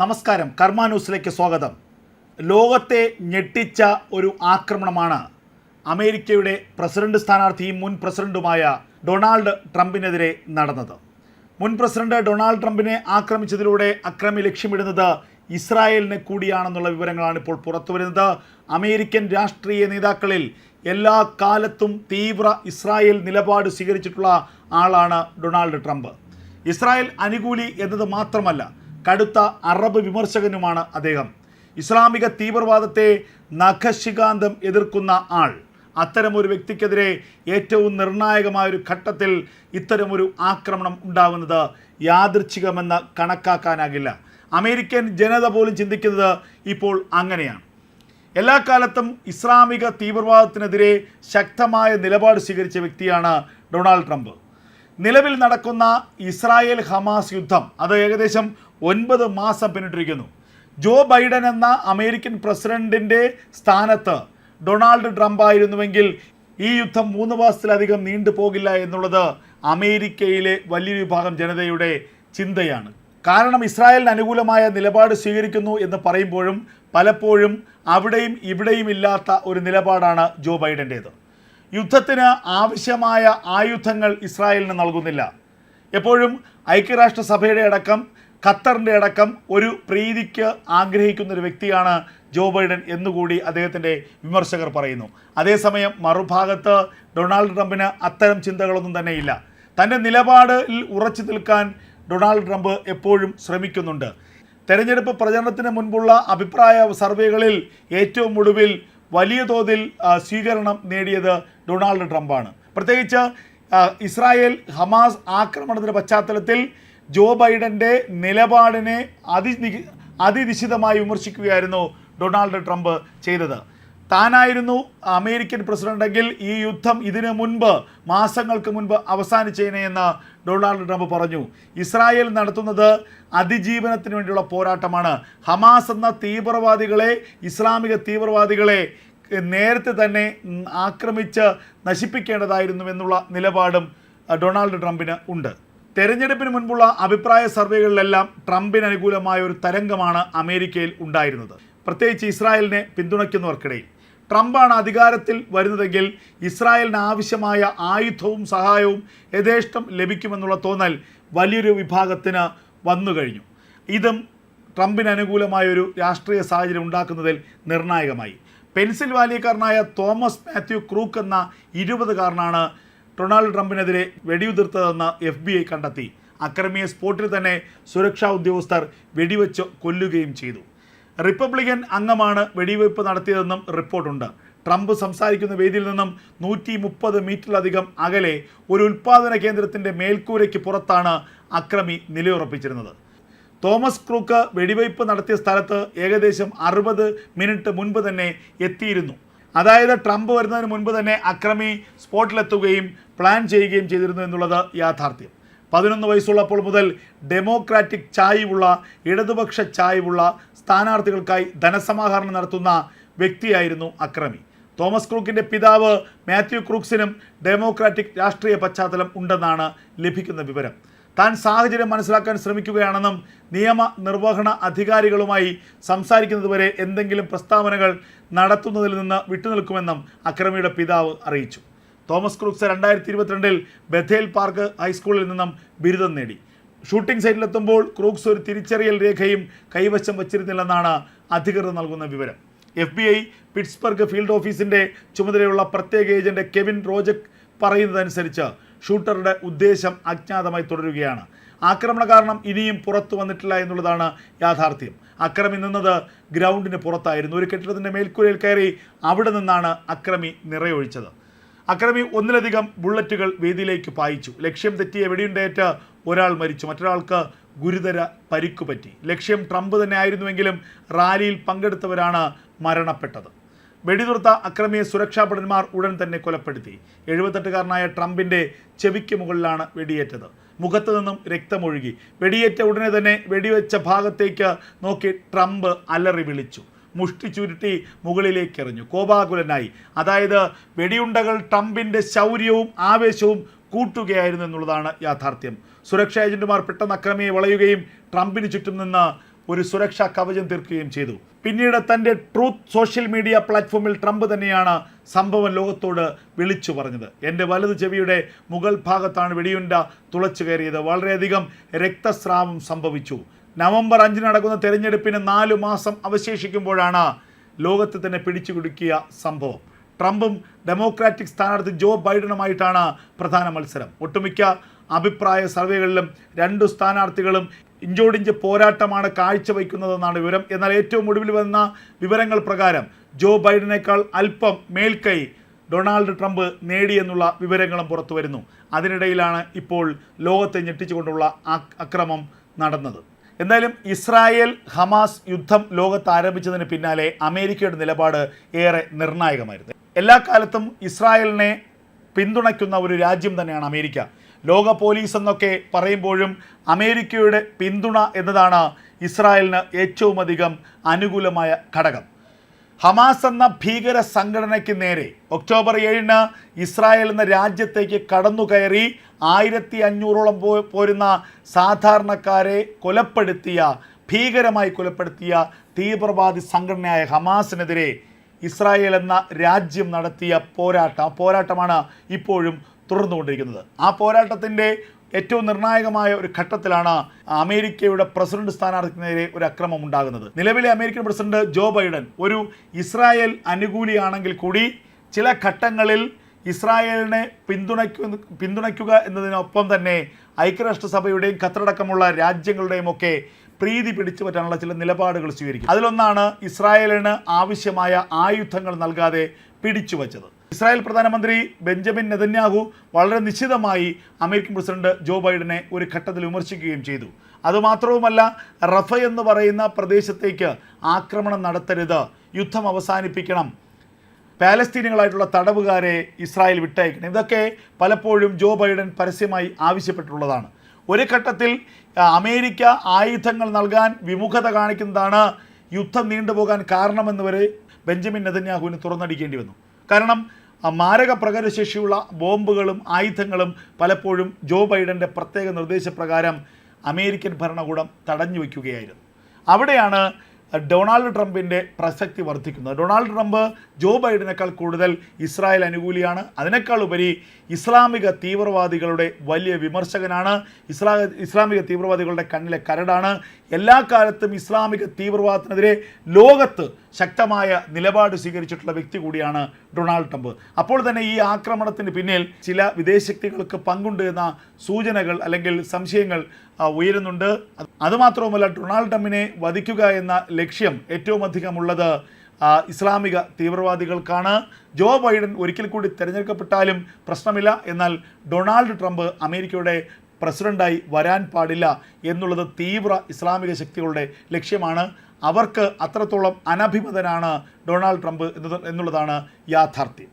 നമസ്കാരം. കർമ്മ ന്യൂസിലേക്ക് സ്വാഗതം. ലോകത്തെ ഞെട്ടിച്ച ഒരു ആക്രമണമാണ് അമേരിക്കയുടെ പ്രസിഡന്റ് സ്ഥാനാർത്ഥിയും മുൻ പ്രസിഡന്റുമായ ഡൊണാൾഡ് ട്രംപിനെതിരെ നടന്നത്. മുൻ പ്രസിഡന്റ് ഡൊണാൾഡ് ട്രംപിനെ ആക്രമിച്ചതിലൂടെ അക്രമി ലക്ഷ്യമിടുന്നത് ഇസ്രായേലിനെ കൂടിയാണെന്നുള്ള വിവരങ്ങളാണ് ഇപ്പോൾ പുറത്തുവരുന്നത്. അമേരിക്കൻ രാഷ്ട്രീയ നേതാക്കളിൽ എല്ലാ കാലത്തും തീവ്ര ഇസ്രായേൽ നിലപാട് സ്വീകരിച്ചിട്ടുള്ള ആളാണ് ഡൊണാൾഡ് ട്രംപ്. ഇസ്രായേൽ അനുകൂലി എന്നത് മാത്രമല്ല കടുത്ത അറബ് വിമർശകനുമാണ് അദ്ദേഹം. ഇസ്ലാമിക തീവ്രവാദത്തെ നഖശികാന്തം എതിർക്കുന്ന ആൾ. അത്തരമൊരു വ്യക്തിക്കെതിരെ ഏറ്റവും നിർണായകമായ ഒരു ഘട്ടത്തിൽ ഇത്തരമൊരു ആക്രമണം ഉണ്ടാകുന്നത് യാദൃച്ഛികമെന്ന് കണക്കാക്കാനാകില്ല. അമേരിക്കൻ ജനത പോലും ചിന്തിക്കുന്നത് ഇപ്പോൾ അങ്ങനെയാണ്. എല്ലാ കാലത്തും ഇസ്ലാമിക തീവ്രവാദത്തിനെതിരെ ശക്തമായ നിലപാട് സ്വീകരിച്ച വ്യക്തിയാണ് ഡൊണാൾഡ് ട്രംപ്. നിലവിൽ നടക്കുന്ന ഇസ്രായേൽ ഹമാസ് യുദ്ധം അത് ഏകദേശം ഒൻപത് മാസം പിന്നിട്ടിരിക്കുന്നു. ജോ ബൈഡൻ എന്ന അമേരിക്കൻ പ്രസിഡന്റിന്റെ സ്ഥാനത്ത് ഡൊണാൾഡ് ട്രംപ് ആയിരുന്നുവെങ്കിൽ ഈ യുദ്ധം മൂന്ന് മാസത്തിലധികം നീണ്ടുപോകില്ല എന്നുള്ളത് അമേരിക്കയിലെ വലിയൊരു വിഭാഗം ജനതയുടെ ചിന്തയാണ്. കാരണം ഇസ്രായേലിന് അനുകൂലമായ നിലപാട് സ്വീകരിക്കുന്നു എന്ന് പറയുമ്പോഴും പലപ്പോഴും അവിടെയും ഇവിടെയും ഇല്ലാത്ത ഒരു നിലപാടാണ് ജോ ബൈഡന്റേത് യുദ്ധത്തിന് ആവശ്യമായ ആയുധങ്ങൾ ഇസ്രായേലിന് നൽകുന്നില്ല. എപ്പോഴും ഐക്യരാഷ്ട്രസഭയുടെ അടക്കം ഖത്തറിന്റെ അടക്കം ഒരു പ്രീതിക്ക് ആഗ്രഹിക്കുന്ന ഒരു വ്യക്തിയാണ് ജോ ബൈഡൻ എന്നുകൂടി അദ്ദേഹത്തിന്റെ വിമർശകർ പറയുന്നു. അതേസമയം മറുഭാഗത്ത് ഡൊണാൾഡ് ട്രംപിന് അത്തരം ചിന്തകളൊന്നും തന്നെയില്ല. തന്റെ നിലപാടിൽ ഉറച്ചു നിൽക്കാൻ ഡൊണാൾഡ് ട്രംപ് എപ്പോഴും ശ്രമിക്കുന്നുണ്ട്. തെരഞ്ഞെടുപ്പ് പ്രചരണത്തിന് മുൻപുള്ള അഭിപ്രായ സർവേകളിൽ ഏറ്റവും ഒടുവിൽ വലിയ തോതിൽ സ്വീകരണം നേടിയത് ഡൊണാൾഡ് ട്രംപാണ്. പ്രത്യേകിച്ച് ഇസ്രായേൽ ഹമാസ് ആക്രമണത്തിന്റെ പശ്ചാത്തലത്തിൽ ജോ ബൈഡന്റെ നിലപാടിനെ അതി അതിനിശിതമായി വിമർശിക്കുകയായിരുന്നു ഡൊണാൾഡ് ട്രംപ് ചെയ്തത്. താനായിരുന്നു അമേരിക്കൻ പ്രസിഡന്റെങ്കിൽ ഈ യുദ്ധം ഇതിനു മുൻപ് മാസങ്ങൾക്ക് മുൻപ് അവസാനിച്ചേനെ എന്ന് ഡൊണാൾഡ് ട്രംപ് പറഞ്ഞു. ഇസ്രായേൽ നടത്തുന്നത് അതിജീവനത്തിന് വേണ്ടിയുള്ള പോരാട്ടമാണ്. ഹമാസ് എന്ന തീവ്രവാദികളെ ഇസ്ലാമിക തീവ്രവാദികളെ നേരത്തെ തന്നെ ആക്രമിച്ച് നശിപ്പിക്കേണ്ടതായിരുന്നു എന്നുള്ള നിലപാടും ഡൊണാൾഡ് ട്രംപിന് ഉണ്ട്. തെരഞ്ഞെടുപ്പിന് മുൻപുള്ള അഭിപ്രായ സർവേകളിലെല്ലാം ട്രംപിന് അനുകൂലമായ ഒരു തരംഗമാണ് അമേരിക്കയിൽ ഉണ്ടായിരുന്നത്. പ്രത്യേകിച്ച് ഇസ്രായേലിനെ പിന്തുണയ്ക്കുന്നവർക്കിടയിൽ. ട്രംപാണ് അധികാരത്തിൽ വരുന്നതെങ്കിൽ ഇസ്രായേലിന് ആവശ്യമായ ആയുധവും സഹായവും യഥേഷ്ടം ലഭിക്കുമെന്നുള്ള തോന്നൽ വലിയൊരു വിഭാഗത്തിന് വന്നു കഴിഞ്ഞു. ഇതും ട്രംപിന് അനുകൂലമായ ഒരു രാഷ്ട്രീയ സാഹചര്യം ഉണ്ടാക്കുന്നതിൽ നിർണായകമായി. പെൻസിൽവാനിയക്കാരനായ തോമസ് മാത്യു ക്രൂക്ക് എന്ന ഇരുപതുകാരനാണ് ഡൊണാൾഡ് ട്രംപിനെതിരെ വെടിയുതിർത്തതെന്ന് എഫ് ബി ഐ കണ്ടെത്തി. അക്രമിയെ സ്പോട്ടിൽ തന്നെ സുരക്ഷാ ഉദ്യോഗസ്ഥർ വെടിവെച്ച് കൊല്ലുകയും ചെയ്തു. റിപ്പബ്ലിക്കൻ അംഗമാണ് വെടിവയ്പ് നടത്തിയതെന്നും റിപ്പോർട്ടുണ്ട്. ട്രംപ് സംസാരിക്കുന്ന വേദിയിൽ നിന്നും നൂറ്റി മുപ്പത് മീറ്ററിലധികം അകലെ ഒരു ഉൽപ്പാദന കേന്ദ്രത്തിന്റെ മേൽക്കൂരയ്ക്ക് പുറത്താണ് അക്രമി നിലയുറപ്പിച്ചിരുന്നത്. തോമസ് ക്രൂക്ക് വെടിവയ്പ് നടത്തിയ സ്ഥലത്ത് ഏകദേശം അറുപത് മിനിറ്റ് മുൻപ് തന്നെ എത്തിയിരുന്നു. അതായത് ട്രംപ് വരുന്നതിന് മുൻപ് തന്നെ അക്രമി സ്പോട്ടിലെത്തുകയും പ്ലാൻ ചെയ്യുകയും ചെയ്തിരുന്നു എന്നുള്ളത് യാഥാർത്ഥ്യം. പതിനൊന്ന് വയസ്സുള്ളപ്പോൾ മുതൽ ഡെമോക്രാറ്റിക് ചായ്വുള്ള ഇടതുപക്ഷ ചായ്വുള്ള സ്ഥാനാർത്ഥികൾക്കായി ധനസമാഹരണം നടത്തുന്ന വ്യക്തിയായിരുന്നു അക്രമി. തോമസ് ക്രൂക്കിന്റെ പിതാവ് മാത്യു ക്രൂക്സിനും ഡെമോക്രാറ്റിക് രാഷ്ട്രീയ പശ്ചാത്തലം ഉണ്ടെന്നാണ് ലഭിക്കുന്ന വിവരം. താൻ സാഹചര്യം മനസ്സിലാക്കാൻ ശ്രമിക്കുകയാണെന്നും നിയമ നിർവഹണ അധികാരികളുമായി സംസാരിക്കുന്നതുവരെ എന്തെങ്കിലും പ്രസ്താവനകൾ നടത്തുന്നതിൽ നിന്ന് വിട്ടുനിൽക്കുമെന്നും അക്രമിയുടെ പിതാവ് അറിയിച്ചു. തോമസ് ക്രൂക്സ് രണ്ടായിരത്തി ഇരുപത്തിരണ്ടിൽ ബഥേൽ പാർക്ക് ഹൈസ്കൂളിൽ നിന്നും ബിരുദം നേടി. ഷൂട്ടിംഗ് സൈറ്റിലെത്തുമ്പോൾ ക്രൂക്സ് ഒരു തിരിച്ചറിയൽ രേഖയും കൈവശം വച്ചിരുന്നില്ലെന്നാണ് അധികൃതർ നൽകുന്ന വിവരം. F B I Pittsburgh field ഓഫീസിന്റെ ചുമതലയുള്ള പ്രത്യേക ഏജന്റ് കെവിൻ റോജക് പറയുന്നതനുസരിച്ച് ഷൂട്ടറുടെ ഉദ്ദേശം അജ്ഞാതമായി തുടരുകയാണ്. ആക്രമണ കാരണം ഇനിയും പുറത്തു വന്നിട്ടില്ല എന്നുള്ളതാണ് യാഥാർത്ഥ്യം. അക്രമി നിന്നത് ഗ്രൗണ്ടിന് പുറത്തായിരുന്നു. ഒരു കെട്ടിടത്തിന്റെ മേൽക്കൂരയിൽ കയറി അവിടെ നിന്നാണ് അക്രമി നിറയൊഴിച്ചത്. അക്രമി ഒന്നിലധികം ബുള്ളറ്റുകൾ വേദിയിലേക്ക് പായിച്ചു. ലക്ഷ്യം തെറ്റിയ വെടിയുണ്ടേറ്റ് ഒരാൾ മരിച്ചു. മറ്റൊരാൾക്ക് ഗുരുതര പരിക്കുപറ്റി ലക്ഷ്യം ട്രംപ് തന്നെ ആയിരുന്നുവെങ്കിലും റാലിയിൽ പങ്കെടുത്തവരാണ് മരണപ്പെട്ടത്. വെടിതുർത്ത അക്രമിയെ സുരക്ഷാഭടന്മാർ ഉടൻ തന്നെ കൊലപ്പെടുത്തി. എഴുപത്തെട്ടുകാരനായ ട്രംപിന്റെ ചെവിക്ക് മുകളിലാണ് വെടിയേറ്റത്. മുഖത്തു നിന്നും രക്തമൊഴുകി. വെടിയേറ്റ ഉടനെ തന്നെ വെടിവെച്ച ഭാഗത്തേക്ക് നോക്കി ട്രംപ് അലറി വിളിച്ചു. മുഷ്ടി ചുരുട്ടി മുകളിലേക്ക് എറിഞ്ഞു കോപാകുലനായി. അതായത് വെടിയുണ്ടകൾ ട്രംപിന്റെ ശൗര്യവും ആവേശവും കൂട്ടുകയായിരുന്നു എന്നുള്ളതാണ് യാഥാർത്ഥ്യം. സുരക്ഷാ ഏജന്റുമാർ പെട്ടെന്ന് അക്രമിയെ വളയുകയും ട്രംപിന് ചുറ്റും നിന്ന് ഒരു സുരക്ഷാ കവചം തീർക്കുകയും ചെയ്തു. പിന്നീട് തന്റെ ട്രൂത്ത് സോഷ്യൽ മീഡിയ പ്ലാറ്റ്ഫോമിൽ ട്രംപ് തന്നെയാണ് സംഭവം ലോകത്തോട് വിളിച്ചു പറഞ്ഞത്. എന്റെ വലത് ചെവിയുടെ മുകൾ ഭാഗത്താണ് വെടിയുണ്ട തുളച്ചു കയറിയത്. വളരെയധികം രക്തസ്രാവം സംഭവിച്ചു. നവംബർ അഞ്ചിന് നടക്കുന്ന തെരഞ്ഞെടുപ്പിന് നാലു മാസം അവശേഷിക്കുമ്പോഴാണ് ലോകത്തെ തന്നെ പിടിച്ചു കുടുക്കിയ സംഭവം. ട്രംപും ഡെമോക്രാറ്റിക് സ്ഥാനാർത്ഥി ജോ ബൈഡനുമായിട്ടാണ് പ്രധാന മത്സരം. ഒട്ടുമിക്ക അഭിപ്രായ സർവേകളിലും രണ്ടു സ്ഥാനാർത്ഥികളും ഇഞ്ചോടിഞ്ച് പോരാട്ടമാണ് കാഴ്ചവെക്കുന്നതെന്നാണ് വിവരം. എന്നാൽ ഏറ്റവും ഒടുവിൽ വന്ന വിവരങ്ങൾ പ്രകാരം ജോ ബൈഡനേക്കാൾ അല്പം മേൽക്കൈ ഡൊണാൾഡ് ട്രംപ് നേടിയെന്നുള്ള വിവരങ്ങളും പുറത്തു വരുന്നു. അതിനിടയിലാണ് ഇപ്പോൾ ലോകത്തെ ഞെട്ടിച്ചുകൊണ്ടുള്ള അക്രമം നടന്നത്. എന്തായാലും ഇസ്രായേൽ ഹമാസ് യുദ്ധം ലോകത്ത് ആരംഭിച്ചതിന് പിന്നാലെ അമേരിക്കയുടെ നിലപാട് ഏറെ നിർണായകമായിരുന്നു. എല്ലാ കാലത്തും ഇസ്രായേലിനെ പിന്തുണയ്ക്കുന്ന ഒരു രാജ്യം തന്നെയാണ് അമേരിക്ക. ലോക പോലീസ് എന്നൊക്കെ പറയുമ്പോഴും അമേരിക്കയുടെ പിന്തുണ എന്നതാണ് ഇസ്രായേലിന് ഏറ്റവും അധികം അനുകൂലമായ ഘടകം. ഹമാസ് എന്ന ഭീകര സംഘടനയ്ക്ക് നേരെ ഒക്ടോബർ ഏഴിന് ഇസ്രായേൽ എന്ന രാജ്യത്തേക്ക് കടന്നു കയറി ആയിരത്തി അഞ്ഞൂറോളം പോ പോരുന്ന സാധാരണക്കാരെ കൊലപ്പെടുത്തിയ ഭീകരമായി കൊലപ്പെടുത്തിയ തീവ്രവാദി സംഘടനയായ ഹമാസിനെതിരെ ഇസ്രായേൽ എന്ന രാജ്യം നടത്തിയ പോരാട്ടം. പോരാട്ടമാണ് ഇപ്പോഴും തുടർന്നുകൊണ്ടിരിക്കുന്നത്. ആ പോരാട്ടത്തിന്റെ ഏറ്റവും നിർണായകമായ ഒരു ഘട്ടത്തിലാണ് അമേരിക്കയുടെ പ്രസിഡന്റ് സ്ഥാനാർത്ഥിക്കെതിരെ ഒരു അക്രമം ഉണ്ടാകുന്നത്. നിലവിലെ അമേരിക്കൻ പ്രസിഡന്റ് ജോ ബൈഡൻ ഒരു ഇസ്രായേൽ അനുകൂലിയാണെങ്കിൽ കൂടി ചില ഘട്ടങ്ങളിൽ ഇസ്രായേലിനെ പിന്തുണയ്ക്കു പിന്തുണയ്ക്കുക എന്നതിനൊപ്പം തന്നെ ഐക്യരാഷ്ട്രസഭയുടെയും ഖത്തറടക്കമുള്ള രാജ്യങ്ങളുടെയും ഒക്കെ പ്രീതി പിടിച്ചു പറ്റാനുള്ള ചില നിലപാടുകൾ സ്വീകരിക്കും. അതിലൊന്നാണ് ഇസ്രായേലിന് ആവശ്യമായ ആയുധങ്ങൾ നൽകാതെ പിടിച്ചു വച്ചത് ഇസ്രായേൽ പ്രധാനമന്ത്രി ബെഞ്ചമിൻ നെതന്യാഹു വളരെ നിശ്ചിതമായി അമേരിക്കൻ പ്രസിഡന്റ് ജോ ബൈഡനെ ഒരു ഘട്ടത്തിൽ വിമർശിക്കുകയും ചെയ്തു. അതുമാത്രവുമല്ല റഫ എന്ന് പറയുന്ന പ്രദേശത്തേക്ക് ആക്രമണം നടത്തരുത് യുദ്ധം അവസാനിപ്പിക്കണം പാലസ്തീനികളായിട്ടുള്ള തടവുകാരെ ഇസ്രായേൽ വിട്ടയക്കണം. ഇതൊക്കെ പലപ്പോഴും ജോ ബൈഡൻ പരസ്യമായി ആവശ്യപ്പെട്ടിട്ടുള്ളതാണ്. ഒരു ഘട്ടത്തിൽ അമേരിക്ക ആയുധങ്ങൾ നൽകാൻ വിമുഖത കാണിക്കുന്നതാണ് യുദ്ധം നീണ്ടുപോകാൻ കാരണമെന്ന് വരെ ബെഞ്ചമിൻ നെതന്യാഹുവിന് തുറന്നടിക്കേണ്ടി വന്നു. കാരണം മാരക പ്രകടശേഷിയുള്ള ബോംബുകളും ആയുധങ്ങളും പലപ്പോഴും ജോ ബൈഡന്റെ പ്രത്യേക നിർദ്ദേശപ്രകാരം അമേരിക്കൻ ഭരണകൂടം തടഞ്ഞു വയ്ക്കുകയായിരുന്നു. അവിടെയാണ് ഡൊണാൾഡ് ട്രംപിന്റെ പ്രസക്തി വർദ്ധിക്കുന്നത്. ഡൊണാൾഡ് ട്രംപ് ജോ ബൈഡനേക്കാൾ കൂടുതൽ ഇസ്രായേൽ അനുകൂലിയാണ്. അതിനേക്കാൾ ഉപരി ഇസ്ലാമിക തീവ്രവാദികളുടെ വലിയ വിമർശകനാണ്. ഇസ്ലാ ഇസ്ലാമിക തീവ്രവാദികളുടെ കണ്ണിലെ കരടാണ്. എല്ലാ കാലത്തും ഇസ്ലാമിക തീവ്രവാദത്തിനെതിരെ ലോകത്ത് ശക്തമായ നിലപാട് സ്വീകരിച്ചിട്ടുള്ള വ്യക്തി കൂടിയാണ് ഡൊണാൾഡ് ട്രംപ്. അപ്പോൾ തന്നെ ഈ ആക്രമണത്തിന് പിന്നിൽ ചില വിദേശശക്തികൾക്ക് പങ്കുണ്ട് എന്ന സൂചനകൾ അല്ലെങ്കിൽ സംശയങ്ങൾ ഉയരുന്നുണ്ട്. അതുമാത്രവുമല്ല ഡൊണാൾഡ് ട്രംപിനെ വധിക്കുക എന്ന ലക്ഷ്യം ഏറ്റവും അധികം ഉള്ളത് ഇസ്ലാമിക തീവ്രവാദികൾക്കാണ്. ജോ ബൈഡൻ ഒരിക്കൽ കൂടി തിരഞ്ഞെടുക്കപ്പെട്ടാലും പ്രശ്നമില്ല. എന്നാൽ ഡൊണാൾഡ് ട്രംപ് അമേരിക്കയുടെ പ്രസിഡന്റായി വരാൻ പാടില്ല എന്നുള്ളത് തീവ്ര ഇസ്ലാമിക ശക്തികളുടെ ലക്ഷ്യമാണ്. അവർക്ക് അത്രത്തോളം അനഭിമതനാണ് ഡൊണാൾഡ് ട്രംപ് എന്നുള്ളതാണ് യാഥാർത്ഥ്യം.